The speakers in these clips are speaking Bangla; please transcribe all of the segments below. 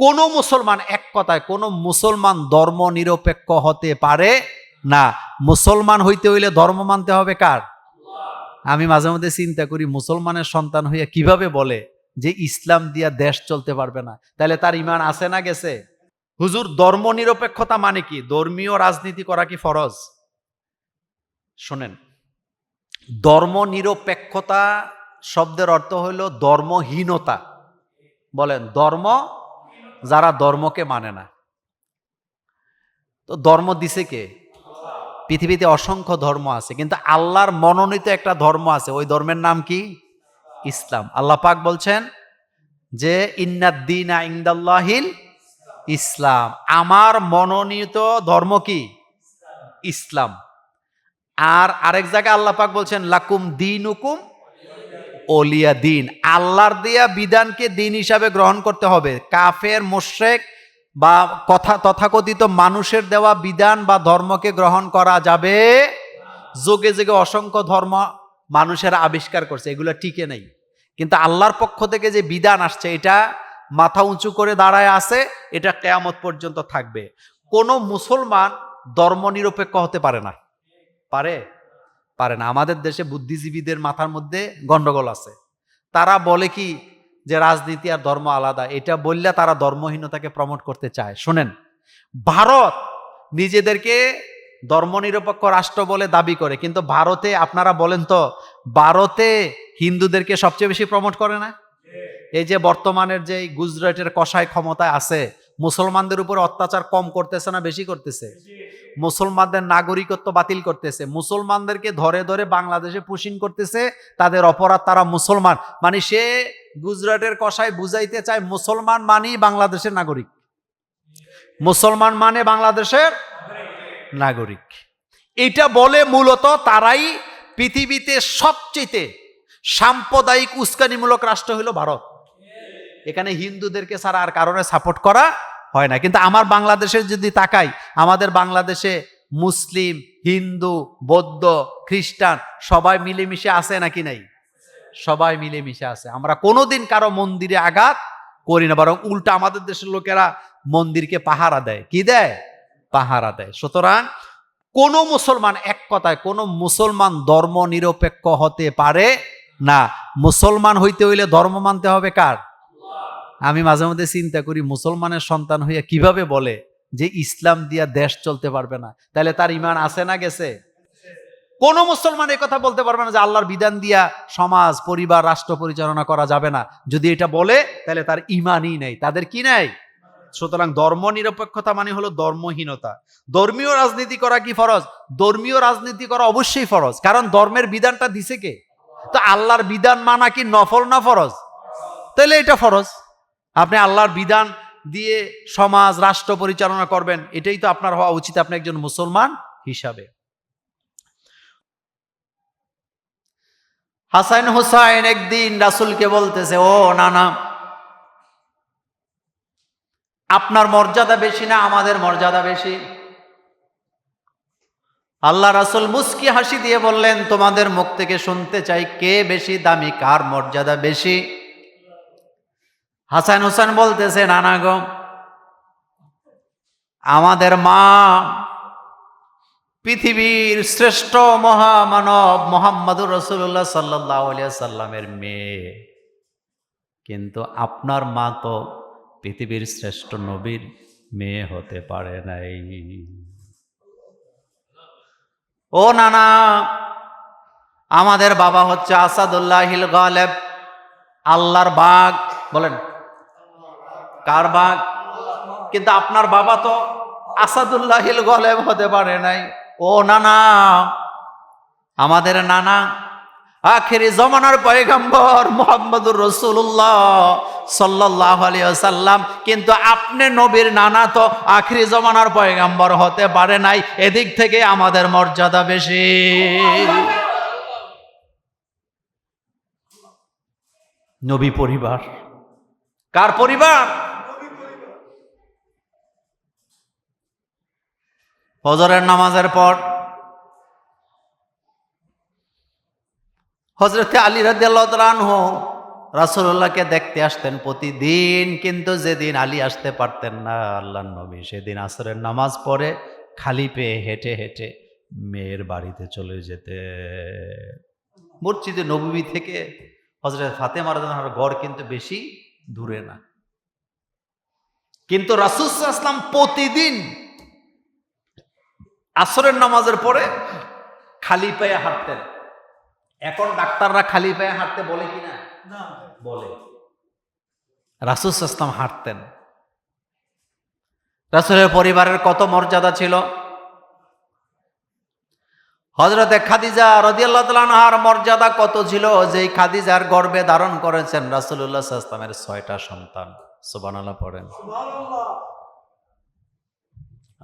কোন মুসলমান এক কথায়, কোন মুসলমান ধর্ম নিরপেক্ষ হতে পারে না। মুসলমান হইতে হইলে ধর্ম মানতে হবে কার? আমি মাঝে মধ্যে চিন্তা করি, মুসলমানের সন্তান হইয়া কীভাবে বলে যে ইসলাম দিয়া দেশ চলতে পারবে না? তাহলে তার ইমান আছে না গেছে? হুজুর, ধর্ম নিরপেক্ষতা মানে কি? ধর্মীয় রাজনীতি করা কি ফরজ? শোনেন, ধর্ম নিরপেক্ষতা শব্দের অর্থ হইল ধর্মহীনতা। বলেন, ধর্ম যারা ধর্মকে মানে না। তো ধর্ম দিছে কে? পৃথিবীতে অসংখ্য ধর্ম আছে, কিন্তু আল্লাহর মনোনীত একটা ধর্ম আছে, ওই ধর্মের নাম কি? ইসলাম। আল্লাহ পাক বলছেন যে ইন্নাদ্দিন ইন্দাল্লাহিল ইসলাম। আমার মনোনীত ধর্ম কি? ইসলাম। আর আরেক জায়গায় আল্লাহ পাক বলছেন, লাকুম দিন হুকুম ওলিয়া দিন। আল্লাহর দেয়া বিধানকে দিন হিসাবে গ্রহণ করতে হবে। কাফের মোশেক বা কথা, তথাকথিত মানুষের দেওয়া বিধান বা ধর্মকে গ্রহণ করা যাবে যোগে যোগে অসংখ্য ধর্ম মানুষেরা আবিষ্কার করছে, এগুলো টিকে নেই। কিন্তু আল্লাহর পক্ষ থেকে যে বিধান আসছে, এটা মাথা উঁচু করে দাঁড়ায় আছে, এটা কেয়ামত পর্যন্ত থাকবে। কোনো মুসলমান ধর্ম নিরপেক্ষ হতে পারে না। পারে? পারে না। আমাদের দেশে বুদ্ধিজীবীদের মাথার মধ্যে গন্ডগোল আছে। তারা বলে কি যে রাজনীতি আর ধর্ম আলাদা। এটা বললে তারা ধর্মহীনতাকে প্রমোট করতে চায়। শোনেন ভারত নিজেদেরকে ধর্মনিরপেক্ষ রাষ্ট্র বলে দাবি করে কিন্তু ভারতে আপনারা বলেন তো ভারতে হিন্দুদেরকে সবচেয়ে বেশি প্রমোট করে না? এই যে বর্তমানের যে গুজরাটের কষায় ক্ষমতায় আছে মুসলমানদের উপর অত্যাচার কম করতেছে না বেশি করতেছে? মুসলমানদের নাগরিকত্ব বাতিল করতেছে। মুসলমানদেরকে ধরে ধরে বাংলাদেশে পুশিং করতেছে, তাদের অপরাধ তারা মুসলমান। মানে সে গুজরাটের কষায় বুঝাইতে চায় মুসলমান মানেই বাংলাদেশের নাগরিক। মুসলমান মানে বাংলাদেশের নাগরিক। এটা বলে মূলত তারাই পৃথিবীতে সবচেয়ে সাম্প্রদায়িক উস্কানিমূলক রাষ্ট্র হলো ভারত। এখানে হিন্দুদেরকে ছাড়া আর কারণে সাপোর্ট করা হয় না। কিন্তু আমার বাংলাদেশের যদি তাকাই আমাদের বাংলাদেশে মুসলিম, হিন্দু, বৌদ্ধ, খ্রিস্টান সবাই মিলেমিশে আছে নাকি নাই? সবাই মিলেমিশে আছে। আমরা কোনোদিন কারও মন্দিরে আঘাত করি না, বরং উল্টা আমাদের দেশের লোকেরা মন্দিরকে পাহারা দেয়। কি দেয়? পাহারা দেয়। সুতরাং কোন মুসলমান এক কথায় কোন মুসলমান ধর্ম নিরপেক্ষ হতে পারে না। মুসলমান হইতে হইলে ধর্ম মানতে হবে কার? আমি মাঝে মধ্যে চিন্তা করি, মুসলমানের সন্তান হইয়া কীভাবে বলে? যে ইসলাম দিয়া দেশ চলতে পারবে না। তাহলে তার ইমান আছে না গেছে? কোন মুসলমান কথা বলতে পারবে না যে আল্লাহর বিধান দিয়া সমাজ, পরিবার, রাষ্ট্র পরিচালনা করা যাবে না। যদি এটা বলে, তাহলে তার ইমানই নেই। তাদের কি নেই? সুতরাং ধর্ম নিরপেক্ষতা মানে হলো ধর্মহীনতা। ধর্মীয় রাজনীতি করা কি ফরজ? ধর্মীয় রাজনীতি করা অবশ্যই ফরজ। কারণ ধর্মের বিধানটা দিছে কে? তো আল্লাহর বিধান মানা কি নফল না ফরজ? তাহলে এটা ফরজ। আপনি আল্লাহর বিধান দিয়ে সমাজ, রাষ্ট্র পরিচালনা করবেন, এটাই তো আপনার হওয়া উচিত, আপনি একজন মুসলমান হিসাবে। হাসান হুসাইন একদিন রাসুলকে বলতেছে, ও নানা, আপনার মর্যাদা বেশি না আমাদের মর্যাদা বেশি? আল্লাহ রাসুল মুস্কি হাসি দিয়ে বললেন, তোমাদের মুখ থেকে শুনতে চাই কে বেশি, দামি কার মর্যাদা বেশি? হাসান হোসেন বলতেছে, নানা গো, আমাদের মা পৃথিবীর শ্রেষ্ঠ মহামানব মোহাম্মদুর রসুল্লাহ সাল্লাহ মেয়ে। কিন্তু আপনার মা তো পৃথিবীর শ্রেষ্ঠ নবীর মেয়ে হতে পারে নাই। ও নানা, আমাদের বাবা হচ্ছে আসাদুল্লাহিল গালেব, আল্লাহর বাঘ বলেন কার বাঘ? কিন্তু আপনার বাবা তো আসাদুল্লাহিল গলেব হতে পারে নাই। ও নানা, আমাদের নানা, আখেরি জমানার পয়গম্বর মোহাম্মদুর রসুল্লাহ সাল্লাহ সাল্লাম কিন্তু আপনি নবীর নানা তো আখরি জমানার পয়গম্বর হতে পারে নাই। এদিক থেকে আমাদের মর্যাদা বেশি। নবী পরিবার। কার পরিবার? ফজরের নামাজের পর হজরতে আলী তাআলা রাসুল্লাহকে দেখতে আসতেন প্রতিদিন, কিন্তু যেদিন আলী আসতে পারতেন না আল্লাহ নবী সেদিন আসরের নামাজ পড়ে খালি পেয়ে হেঁটে হেঁটে মেয়ের বাড়িতে চলে যেতে মসজিদে নবী থেকে হজরত ফাতেমা রাদিয়াল্লাহু আনহার গড় কিন্তু বেশি দূরে না। কিন্তু রাসুল আসলাম প্রতিদিন আসরের নামাজের পরে খালি পায়ে হাঁটতেন। এখন ডাক্তাররা খালি পায়ে হাঁটতে বলে কিনা? বলে। রাসুল আসলাম হাঁটতেন। রাসুলের পরিবারের কত মর্যাদা ছিল? হজরতে খাদিজা রদিয়াল্লাহ তালানহার মর্যাদা কত ছিল? যেই খাদিজার গর্বে ধারণ করেছেন রাসুল্লাহ আসলামের ছয়টা সন্তান। সুবানাল্লাহ পড়েন।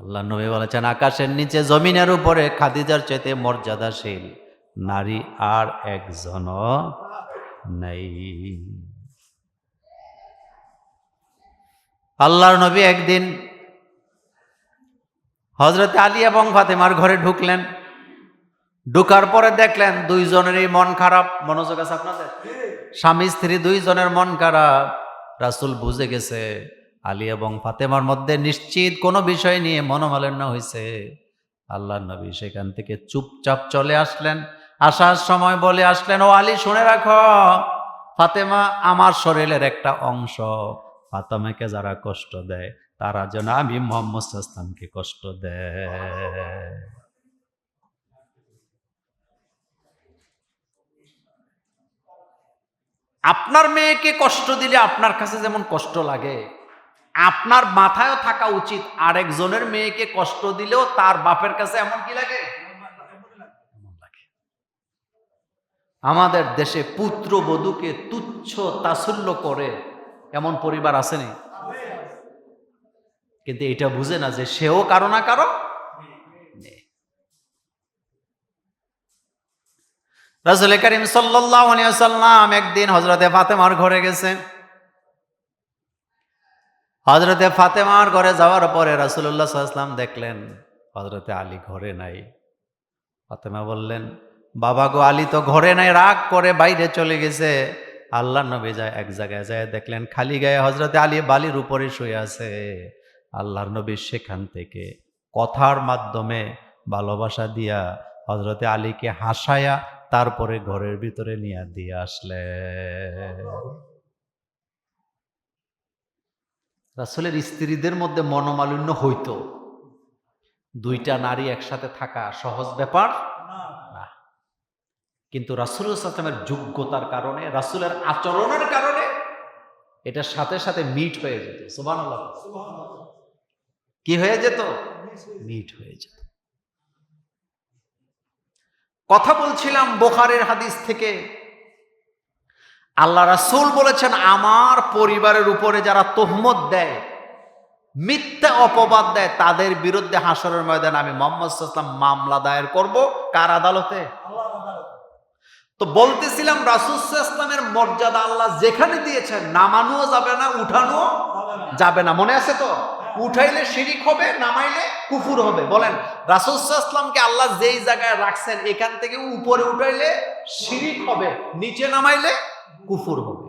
আল্লাহ নবী বলেছেন আকাশের নিচে জমিনের উপরে। খাদিজার চাইতে মর্যাদাশীল নারী আর একজন নেই। আল্লাহর নবী একদিন হজরত আলী এবং ফাতেমার ঘরে ঢুকলেন। ঢুকার পরে দেখলেন দুইজনেরই মন খারাপ। মনোযোগ আছে আপনাদের? স্বামী স্ত্রী দুইজনের মন খারাপ। রাসুল বুঝে গেছে আলী এবং ফাতেমার মধ্যে নিশ্চিত কোনো বিষয় নিয়ে মনোমালিন্য হয়েছে। আল্লাহ নবী সেখান থেকে চুপচাপ চলে আসলেন। আসার সময় বলে আসলেন, ও আলী, শুনে রাখো, ফাতেমা আমার শরীরের একটা অংশ। ফাতেমাকে যারা কষ্ট দেয়, তারা যেন আমি মোহাম্মদ ইসলামকে কষ্ট দেয়। আপনার মেয়েকে কষ্ট দিলে আপনার কাছে যেমন কষ্ট লাগে আপনার মাথায়ও থাকা উচিত। আরেকজনের মেয়েকে কষ্ট দিলেও তার বাপের কাছে এমন কি লাগে? আমাদের দেশে পুত্র বধূকে তুচ্ছ তাসুল্য করে এমন পরিবার আসেনি? কিন্তু এটা বুঝে না যে সেও কারও না কারও। রাসুল করিম সাল্লাম একদিন হজরতে ফাতেমার ঘরে গেছে। হজরতে ফাতেমার ঘরে যাওয়ার পরে রাসুল্লাহ সাল্লাম দেখলেন হজরতে আলী ঘরে নাই। ফাতেমা বললেন, বাবা গো, আলী তো ঘরে নাই, রাগ করে বাইরে চলে গেছে। আল্লাহ নবী যায় এক জায়গায় যায়, দেখলেন খালি গায়ে হজরতে আলী বালির উপরে শুয়ে আছে। আল্লাহর নবী সেখান থেকে কথার মাধ্যমে ভালোবাসা দিয়া হজরতে আলীকে হাসায়া তারপরে ঘরের ভিতরে নিয়ে দিয়ে আসলে রাসুলের স্ত্রীদের মধ্যে মনোমালিন্য হইতো। দুইটা নারী একসাথে থাকা সহজ ব্যাপার? না। কিন্তু রাসুল সালামের যোগ্যতার কারণে, রাসুলের আচরণের কারণে এটার সাথে সাথে মিট হয়ে যেত। সুবান কি হয়ে যেত? মিট হয়ে যেত। কথা বলছিলাম বোখারের হাদিস থেকে। আল্লাহ রাসুল বলেছেন, আমার পরিবারের উপরে যারা তোহমত দেয়, মিথ্যা অপবাদ দেয়, তাদের বিরুদ্ধে হাসরের ময়দানে আমি মোহাম্মদ ইসলাম মামলা দায়ের করব। কার আদালতে? তো বলতেছিলাম, রাসুল ইসলামের মর্যাদা আল্লাহ যেখানে দিয়েছেন, নামানোও যাবে না উঠানো যাবে না। মনে আছে তো? উঠাইলে শিরিক হবে, নামাইলে কুফুর হবে। বলেন রাসুলসাল্লামকে আল্লাহ যেই জায়গায় রাখছেন, এখান থেকে উপরে উঠাইলে শিরিক হবে, নিচে নামাইলে কুফুর হবে।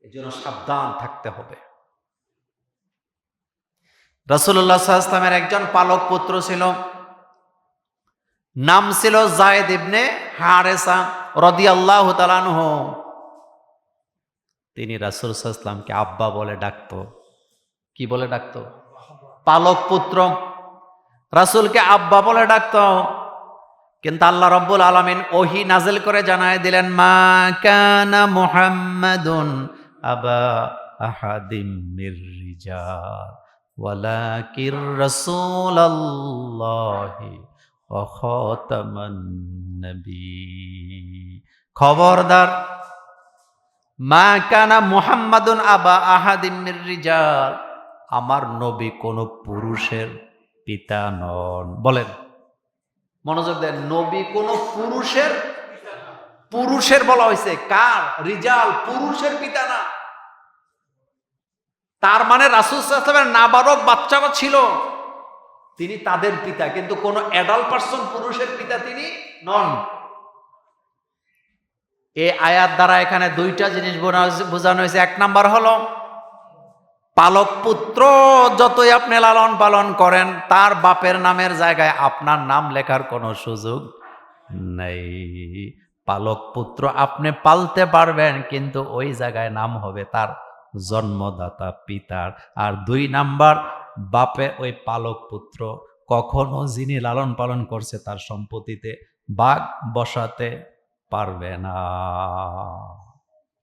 এই জন্য সাবধান থাকতে হবে। রাসুল্লাহ একজন পালক পুত্র ছিল। নাম ছিল জায়দ ইবনে হারেসা রদি আল্লাহ তালানহ তিনি রাসুল সাল্লামকে আব্বা বলে ডাকতো। কি বলে ডাকতো? পালক পুত্র। রাসুলকে আব্বা বলে ডাকত। কিন্তু আল্লাহ রব্বুল আলমিন ওহি নাজেল করে জানায় দিলেন, মা কানা মুহাম্মাদুন আবা আহাদিম মির রিজাল, ওয়ালাকির রাসূলুল্লাহি ওয়া খাতামান খবরদার, মা কানা মুহাম্মাদুন আবা আহাদিম মির আমার নবী কোন পুরুষের পিতা নন। বলেন মনোযোগ দেন। নবী কোন পুরুষের পুরুষের বলা হয়েছে। কার? রিজাল, পুরুষের পিতা না। তার মানে রাসুলের নাবারক বাচ্চারা ছিল। তিনি তাদের পিতা, কিন্তু কোন অ্যাডাল্ট পার্সন পুরুষের পিতা তিনি নন। এ আয়াত দ্বারা এখানে দুইটা জিনিস বোঝানো বোঝানো হয়েছে। এক নাম্বার হলো পালক পুত্র যতই আপনি লালন পালন করেন, তার বাপের নামের জায়গায় আপনার নাম লেখার কোনো সুযোগ নেই। পালক পুত্র আপনি পালতে পারবেন, কিন্তু ওই জায়গায় নাম হবে তার জন্মদাতা, পিতার। আর দুই নাম্বার, বাপে ওই পালক পুত্র কখনো যিনি লালন পালন করছে, তার সম্পত্তিতে বাঘ বসাতে পারবে না।